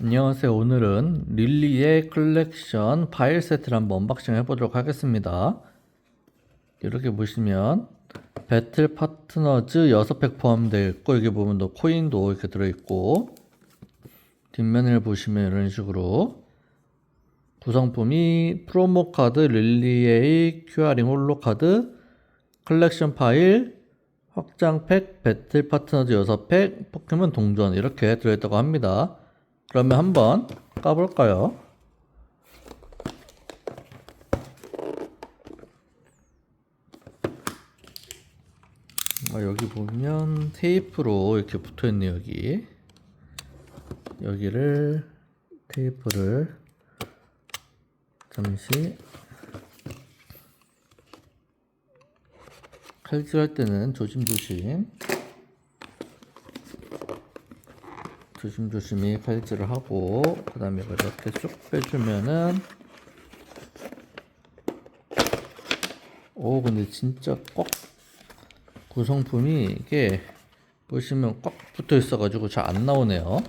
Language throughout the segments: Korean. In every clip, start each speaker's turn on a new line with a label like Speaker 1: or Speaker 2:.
Speaker 1: 안녕하세요. 오늘은 릴리의 컬렉션 파일 세트를 한번 언박싱 해보도록 하겠습니다. 이렇게 보시면 배틀 파트너즈 6팩 포함되어 있고 여기 보면 또 코인도 이렇게 들어있고 뒷면을 보시면 이런 식으로 구성품이 프로모 카드, 릴리에이 QR링 홀로 카드, 컬렉션 파일, 확장팩, 배틀 파트너즈 6팩, 포켓몬 동전 이렇게 들어있다고 합니다. 그러면 한번 까볼까요? 아, 여기 보면 테이프로 이렇게 붙어있네요 여기 여기를 테이프를 잠시 칼질할 때는 조심조심 조심조심히 칼질을 하고 그 다음에 이렇게 쭉 빼주면은 오 근데 진짜 꽉 구성품이 이게 보시면 꽉 붙어 있어 가지고 잘 안 나오네요.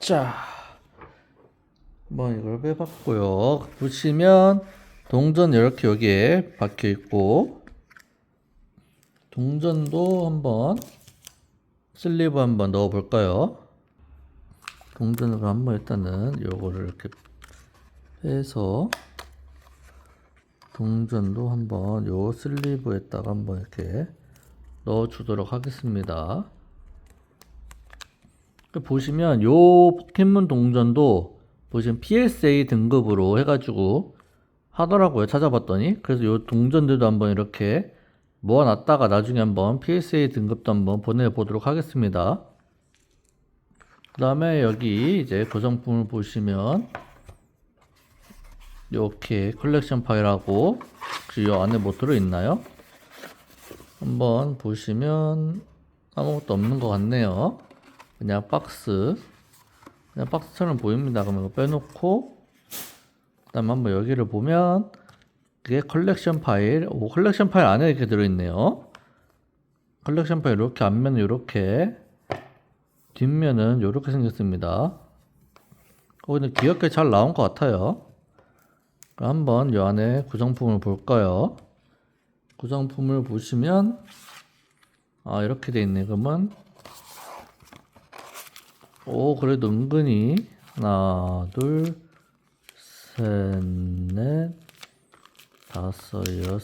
Speaker 1: 오자 한번 이걸 빼봤고요. 보시면 동전 이렇게 여기에 박혀 있고 동전도 한번 슬리브 한번 넣어 볼까요? 동전으로 한번 일단은 요거를 이렇게 빼서 동전도 한번 요 슬리브에다가 한번 이렇게 넣어 주도록 하겠습니다. 그 보시면 요 포켓몬 동전도 보시면 PSA 등급으로 해가지고 하더라고요. 찾아봤더니. 그래서 요 동전들도 한번 이렇게 모아놨다가 나중에 한번 PSA 등급도 한번 보내보도록 하겠습니다. 그 다음에 여기 이제 구성품을 보시면 이렇게 컬렉션 파일하고 혹시 이 안에 뭐 들어있나요? 한번 보시면 아무것도 없는 것 같네요. 그냥 박스 그냥 박스처럼 보입니다. 그러면 이거 빼놓고 그 다음에 한번 여기를 보면 그게 컬렉션 파일. 오, 컬렉션 파일 안에 이렇게 들어있네요. 컬렉션 파일 이렇게 앞면은 이렇게 뒷면은 이렇게 생겼습니다. 어, 근데 귀엽게 잘 나온 것 같아요. 한번 이 안에 구성품을 볼까요? 구성품을 보시면 아 이렇게 돼 있네. 그러면 오 그래도 은근히 하나 둘 셋 넷 다섯, 여섯,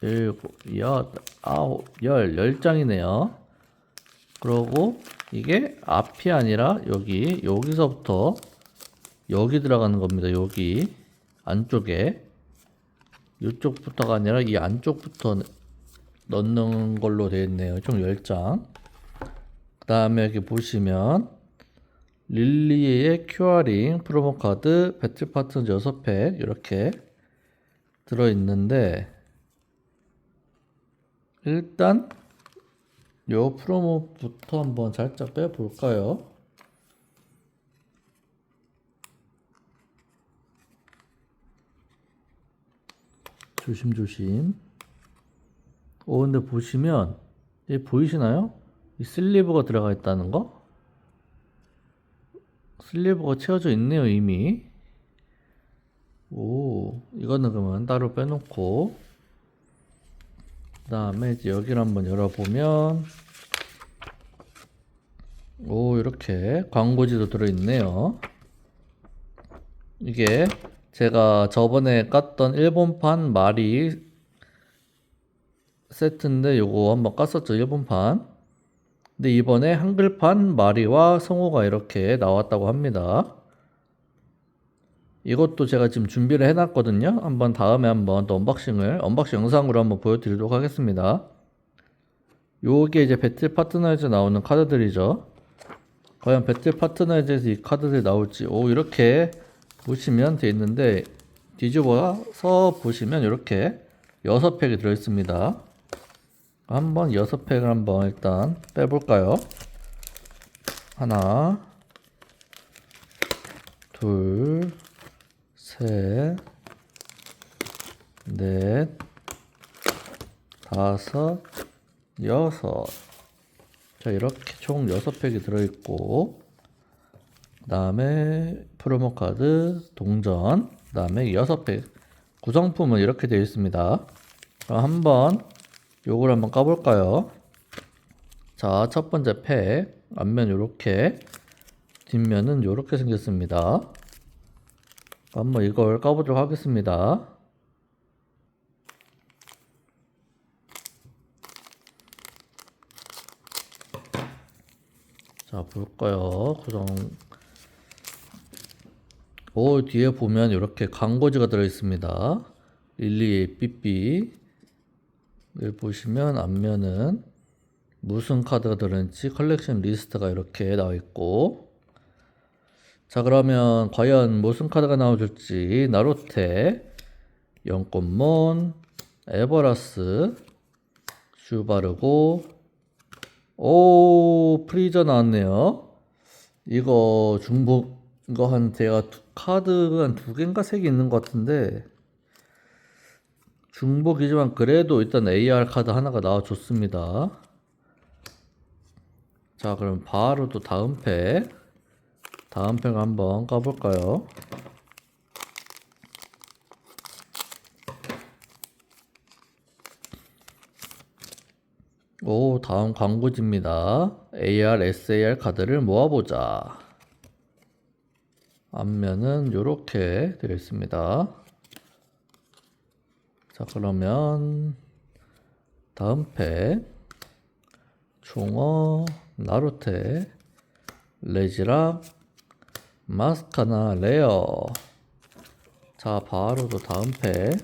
Speaker 1: 일곱, 여덟, 아홉, 열, 열 장이네요. 그러고 이게 앞이 아니라 여기, 여기서부터 여기 들어가는 겁니다. 여기 안쪽에 이쪽부터가 아니라 이 안쪽부터 넣는 걸로 되어 있네요. 총 10장. 그 다음에 여기 보시면 릴리의 QR링 프로모 카드 배틀 파트 6팩 이렇게 들어있는데 일단 요 프로모부터 한번 살짝 빼볼까요? 조심조심 오 근데 보시면 이 보이시나요? 이 슬리브가 들어가 있다는 거? 슬리브가 채워져 있네요 이미 오, 이거는 그러면 따로 빼놓고, 그 다음에 이제 여기를 한번 열어보면, 오, 이렇게 광고지도 들어있네요. 이게 제가 저번에 깠던 일본판 마리 세트인데 요거 한번 깠었죠, 일본판. 근데 이번에 한글판 마리와 성우가 이렇게 나왔다고 합니다. 이것도 제가 지금 준비를 해놨거든요. 한번 다음에 한번 또 언박싱을 언박싱 영상으로 한번 보여드리도록 하겠습니다. 요게 이제 배틀 파트너즈에 나오는 카드들이죠. 과연 배틀 파트너즈에서 이 카드들이 나올지 오 이렇게 보시면 돼 있는데 뒤집어서 보시면 이렇게 여섯 팩이 들어있습니다. 한번 여섯 팩을 한번 일단 빼볼까요? 하나, 둘, 셋, 넷, 다섯, 여섯. 자, 이렇게 총 6팩이 들어있고 그 다음에 프로모 카드 동전 그 다음에 6팩. 구성품은 이렇게 되어 있습니다. 그럼 한번 요걸 한번 까볼까요? 자 첫 번째 팩. 앞면 요렇게 뒷면은 요렇게 생겼습니다 한번 이걸 까보도록 하겠습니다. 자 볼까요? 구성. 오 뒤에 보면 이렇게 광고지가 들어 있습니다. 릴리 삐삐. 여기 보시면 앞면은 무슨 카드가 들어있는지 컬렉션 리스트가 이렇게 나와 있고 자 그러면 과연 무슨 카드가 나와줄지. 나로테 영꽃몬 에버라스 슈바르고. 오 프리저 나왔네요. 이거 중복 이거 한 제가 두- 카드가 한 두 개인가 세 개 있는 것 같은데. 중복이지만 그래도 일단 AR 카드 하나가 나와줬습니다. 자 그럼 바로 또 다음 팩 다음 팩 한번 까볼까요? 오 다음 광고지입니다. AR, SAR 카드를 모아보자. 앞면은 요렇게 되어 있습니다. 자 그러면 다음 팩 총어 나루테 레지락 마스카나 레어 자 바로 또 다음 팩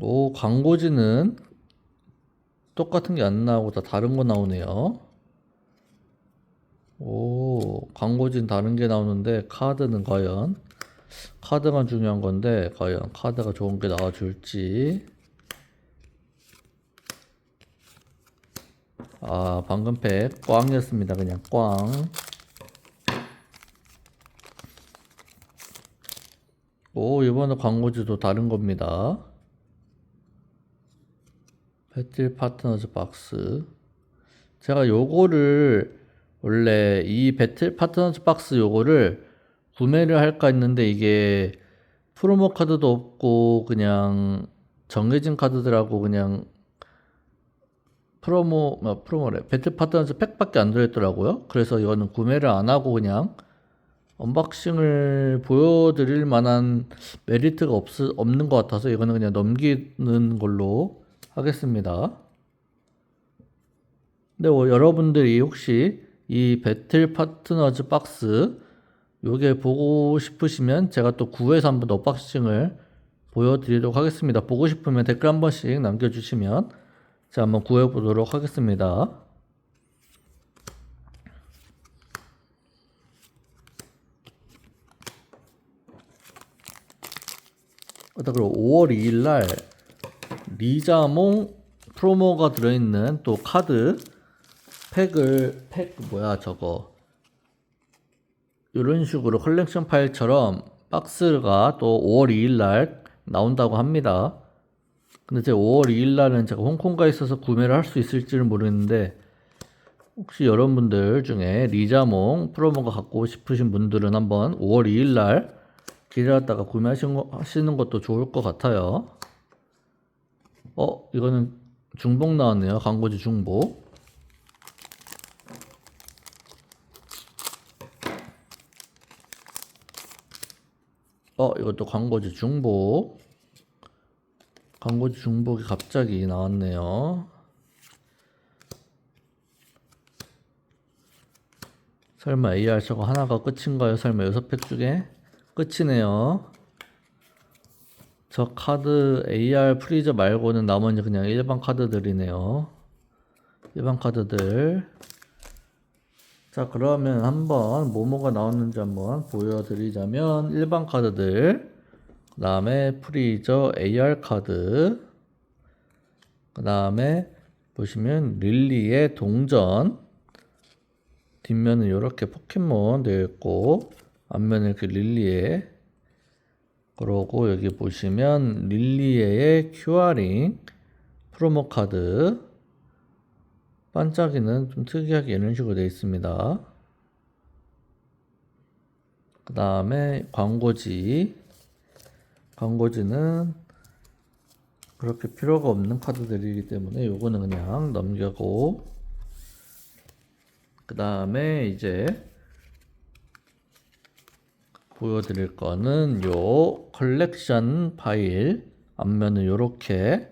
Speaker 1: 오, 광고지는 똑같은 게 안 나오고 다 다른 거 나오네요. 오, 광고지는 다른 게 나오는데 카드는 과연 카드가 중요한 건데 과연 카드가 좋은 게 나와줄지. 아, 방금 팩 꽝이었습니다. 그냥 꽝. 오, 이번에 광고지도 다른 겁니다. 배틀 파트너즈 박스. 제가 요거를 원래 이 배틀 파트너즈 박스 요거를 구매를 할까 했는데 이게 프로모 카드도 없고 그냥 정해진 카드들하고 그냥 프로모 뭐 프로모래 배틀 파트너즈 팩밖에 안 들어있더라고요. 그래서 이거는 구매를 안 하고 그냥 언박싱을 보여드릴 만한 메리트가 없, 없는 것 같아서 이거는 그냥 넘기는 걸로 하겠습니다. 근데 뭐 여러분들이 혹시 이 배틀 파트너즈 박스 요게 보고 싶으시면 제가 또 9회에서 한번 언박싱을 보여드리도록 하겠습니다. 보고 싶으면 댓글 한 번씩 남겨주시면 제가 한번 구해 보도록 하겠습니다. 일단 그리고 5월 2일 날 리자몽 프로모가 들어있는 또 카드 팩을 팩 뭐야 저거 이런 식으로 컬렉션 파일처럼 박스가 또 5월 2일 날 나온다고 합니다. 근데 제가 5월 2일 날은 제가 홍콩가 있어서 구매를 할 수 있을지는 모르겠는데 혹시 여러분들 중에 리자몽 프로모가 갖고 싶으신 분들은 한번 5월 2일 날 기다렸다가 구매하시는 것도 좋을 것 같아요. 어, 이거는 중복 나왔네요. 광고지 중복. 어, 이것도 광고지 중복. 광고지 중복이 갑자기 나왔네요. 설마 AR 저거 하나가 끝인가요? 설마 여섯 팩 중에? 끝이네요. 저 카드 AR 프리저 말고는 나머지 그냥 일반 카드들이네요. 일반 카드들. 자, 그러면 한번 뭐뭐가 나왔는지 한번 보여드리자면 일반 카드들, 그 다음에 프리저 AR 카드, 그 다음에 보시면 릴리의 동전, 뒷면은 이렇게 포켓몬 되어 있고 앞면은 이렇게 릴리에 그러고 여기 보시면 릴리에의 큐어링 프로모 카드. 반짝이는 좀 특이하게 이런 식으로 되어 있습니다. 그 다음에 광고지 광고지는 그렇게 필요가 없는 카드들이기 때문에 요거는 그냥 넘겨고. 그 다음에 이제 보여드릴 거는 요 컬렉션 파일 앞면은 요렇게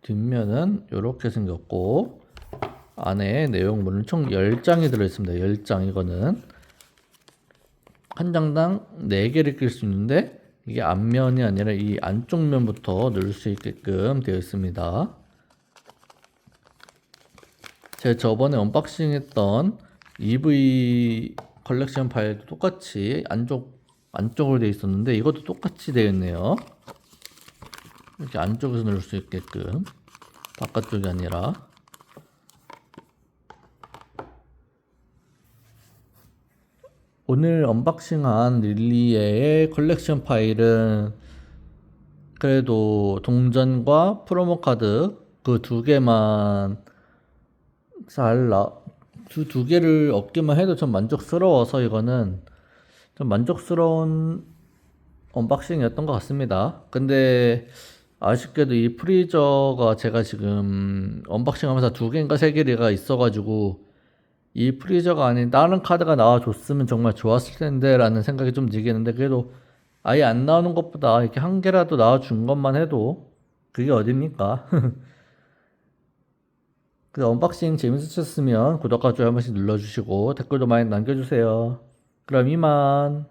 Speaker 1: 뒷면은 요렇게 생겼고 안에 내용물은 총 10장이 들어있습니다. 10장 이거는. 한 장당 4개를 낄 수 있는데 이게 앞면이 아니라 이 안쪽 면부터 넣을 수 있게끔 되어 있습니다 제가 저번에 언박싱 했던 EV 컬렉션 파일도 똑같이 안쪽 안쪽으로 되어 있었는데 이것도 똑같이 되어 있네요. 이렇게 안쪽에서 넣을 수 있게끔 바깥쪽이 아니라 오늘 언박싱한 릴리에의 컬렉션 파일은 그래도 동전과 프로모 카드 그 두 개만 잘 나, 두, 두 개를 얻기만 해도 좀 만족스러워서 이거는 좀 만족스러운 언박싱이었던 것 같습니다. 근데 아쉽게도 이 프리저가 제가 지금 언박싱 하면서 두 개인가 세 개가 있어가지고 이 프리저가 아닌 다른 카드가 나와줬으면 정말 좋았을 텐데 라는 생각이 좀 들겠는데 그래도 아예 안 나오는 것보다 이렇게 한 개라도 나와준 것만 해도 그게 어딥니까? 그 언박싱 재밌으셨으면 구독과 좋아요 한 번씩 눌러주시고 댓글도 많이 남겨주세요. 그럼 이만.